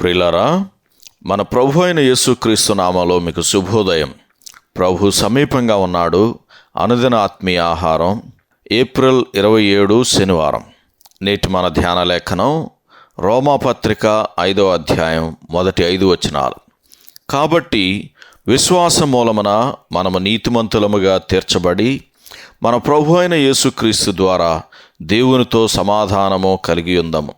ప్రిలరా మన ప్రభు అయిన యేసుక్రీస్తు నామలో మీకు శుభోదయం. ప్రభు సమీపంగా ఉన్నాడు. అనుదిన ఆత్మీయ ఆహారం. ఏప్రిల్ ఇరవై ఏడు శనివారం. నేటి మన ధ్యాన లేఖనం రోమాపత్రిక ఐదో అధ్యాయం మొదటి ఐదు వచనాలు. కాబట్టి విశ్వాసం మూలమున మనము నీతిమంతులముగా తీర్చబడి మన ప్రభు అయిన యేసుక్రీస్తు ద్వారా దేవునితో సమాధానము కలిగి ఉందము.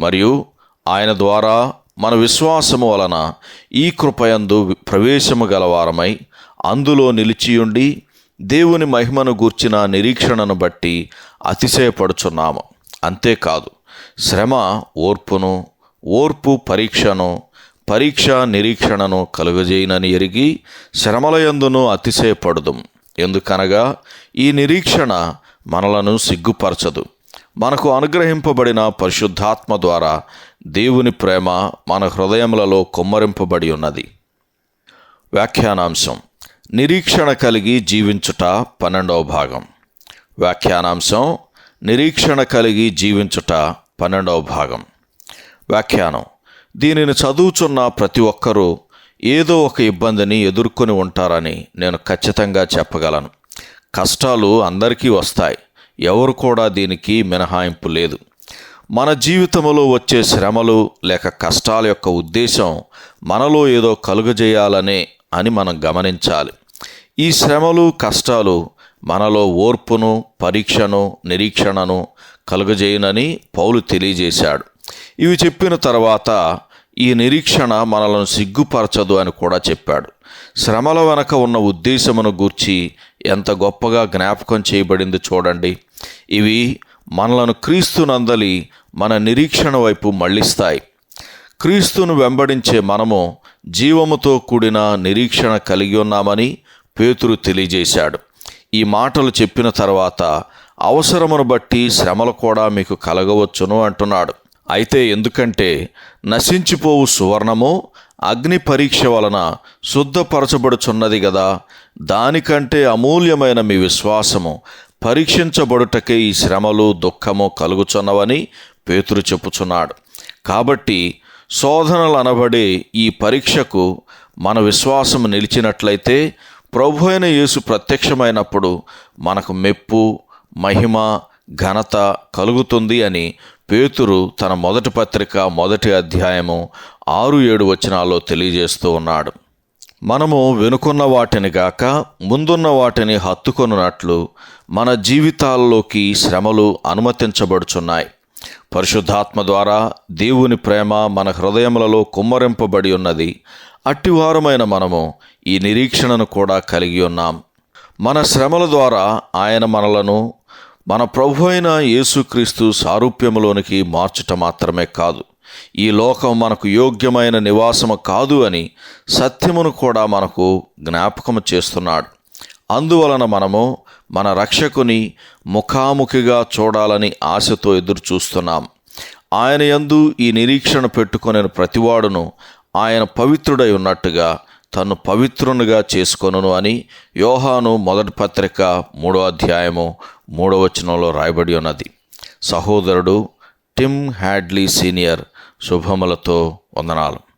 మరియు ఆయన ద్వారా మన విశ్వాసము వలన ఈ కృపయందు ప్రవేశము గలవారమై అందులో నిలిచియుండి దేవుని మహిమను గూర్చిన నిరీక్షణను బట్టి అతిశయపడుచున్నాము. అంతేకాదు శ్రమ ఓర్పును ఓర్పు పరీక్షను పరీక్ష నిరీక్షణను కలుగజేయనని ఎరిగి శ్రమలయందును అతిశయపడదు. ఎందుకనగా ఈ నిరీక్షణ మనలను సిగ్గుపరచదు. మనకు అనుగ్రహింపబడిన పరిశుద్ధాత్మ ద్వారా దేవుని ప్రేమ మన హృదయములలో కుమ్మరింపబడి ఉన్నది. వ్యాఖ్యానాంశం నిరీక్షణ కలిగి జీవించుట పన్నెండవ భాగం. వ్యాఖ్యానాంశం నిరీక్షణ కలిగి జీవించుట పన్నెండవ భాగం. వ్యాఖ్యానం దీనిని చదువుచున్న ప్రతి ఒక్కరూ ఏదో ఒక ఇబ్బందిని ఎదుర్కొని ఉంటారని నేను ఖచ్చితంగా చెప్పగలను. కష్టాలు అందరికీ వస్తాయి. ఎవరు కూడా దీనికి మినహాయింపు లేదు. మన జీవితంలో వచ్చే శ్రమలు లేక కష్టాల యొక్క ఉద్దేశం మనలో ఏదో కలుగజేయాలనే అని మనం గమనించాలి. ఈ శ్రమలు కష్టాలు మనలో ఓర్పును పరీక్షను నిరీక్షణను కలుగజేయనని పౌలు తెలియజేశాడు. ఇవి చెప్పిన తర్వాత ఈ నిరీక్షణ మనలను సిగ్గుపరచదు అని కూడా చెప్పాడు. శ్రమల వెనక ఉన్న ఉద్దేశమును గూర్చి ఎంత గొప్పగా జ్ఞాపకం చేయబడింది చూడండి. ఇవి మనలను క్రీస్తునందలి మన నిరీక్షణ వైపు మళ్ళిస్తాయి. క్రీస్తును వెంబడించే మనము జీవముతో కూడిన నిరీక్షణ కలిగి ఉన్నామని పేతురు తెలియజేశాడు. ఈ మాటలు చెప్పిన తర్వాత అవసరమును బట్టి శ్రమలు కూడా మీకు కలగవచ్చును అంటున్నాడు. అయితే ఎందుకంటే నశించిపోవు సువర్ణము అగ్ని పరీక్ష వలన శుద్ధపరచబడుచున్నది గదా. దానికంటే అమూల్యమైన మీ విశ్వాసము పరీక్షించబడుటకే ఈ శ్రమలు దుఃఖము కలుగుచున్నవని పేతురు చెప్పుచున్నాడు. కాబట్టి శోధనలు అనబడే ఈ పరీక్షకు మన విశ్వాసం నిలిచినట్లయితే ప్రభు అయిన యేసు ప్రత్యక్షమైనప్పుడు మనకు మెప్పు మహిమ ఘనత కలుగుతుంది అని పేతురు తన మొదటి పత్రిక మొదటి అధ్యాయము ఆరు ఏడు వచనాల్లో తెలియజేస్తూ ఉన్నాడు. మనము వెనుకున్న వాటిని గాక ముందున్న వాటిని హత్తుకొనున్నట్లు మన జీవితాల్లోకి శ్రమలు అనుమతించబడుచున్నాయి. పరిశుద్ధాత్మ ద్వారా దేవుని ప్రేమ మన హృదయములలో కుమ్మరింపబడి ఉన్నది. అట్టివారమైన మనము ఈ నిరీక్షణను కూడా కలిగి ఉన్నాం. మన శ్రమల ద్వారా ఆయన మనలను మన ప్రభు అయిన యేసుక్రీస్తు సారూప్యములోనికి మార్చుట మాత్రమే కాదు. ఈ లోకం మనకు యోగ్యమైన నివాసము కాదు అని సత్యమును కూడా మనకు జ్ఞాపకము చేస్తున్నాడు. అందువలన మనము మన రక్షకుని ముఖాముఖిగా చూడాలని ఆశతో ఎదురు చూస్తున్నాం ఆయన యందు ఈ నిరీక్షణ పెట్టుకునే ప్రతివాడును ఆయన పవిత్రుడై ఉన్నట్టుగా తను పవిత్రునిగా చేసుకొనును అని యోహాను మొదటి పత్రిక మూడో అధ్యాయము మూడో వచనంలో రాయబడి ఉన్నది. సహోదరుడు టిమ్ హ్యాడ్లీ సీనియర్ శుభములతో వందనాలు.